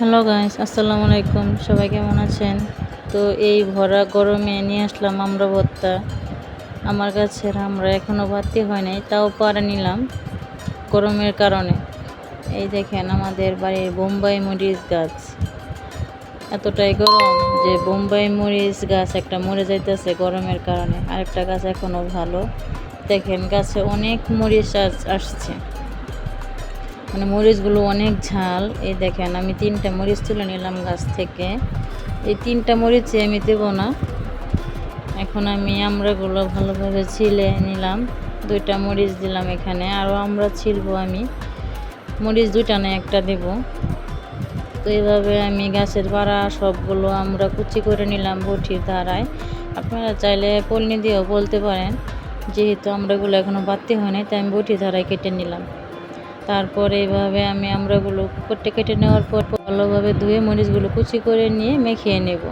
Hello guys, আসসালামু আলাইকুম। সবাই কেমন আছেন? তো এই ভরা গরমে নিয়ে আসলাম আমরা ভর্তা। আমার গাছের আমরা এখনও বাতি হয় নাই, তাও পারে নিলাম গরমের কারণে। এই দেখেন আমাদের বাড়ির বোম্বাই মরিচ গাছ। এতটাই গরম যে বোম্বাই মরিচ গাছ একটা মরে যাইতেছে গরমের কারণে। আরেকটা গাছ এখনও ভালো। দেখেন গাছে অনেক মরিচ আসছে। মানে মরিচগুলো অনেক ঝাল। এই দেখেন, আমি তিনটা মরিচ তুলে নিলাম গাছ থেকে। এই তিনটা মরিচে আমি দেবো না। এখন আমি আমরাগুলো ভালোভাবে ছিলে নিলাম। দুইটা মরিচ দিলাম এখানে, আরও আমরা ছিলবো আমি। মরিচ দুইটা না, একটা দেব। তো এইভাবে আমি গাছের পাড়া সবগুলো আমরা কুচি করে নিলাম বটির ধারায় আপনারা চাইলে পলনি দিয়েও বলতে পারেন, যেহেতু আমরাগুলো এখনও বাড়তে হয়নি তাই আমি বটি ধারায় কেটে নিলাম। তারপরে এইভাবে আমি আমরাগুলো কেটে কেটে নেওয়ার পর ভালোভাবে ধুয়ে মরিচগুলো কুচি করে নিয়ে মেখে নেব।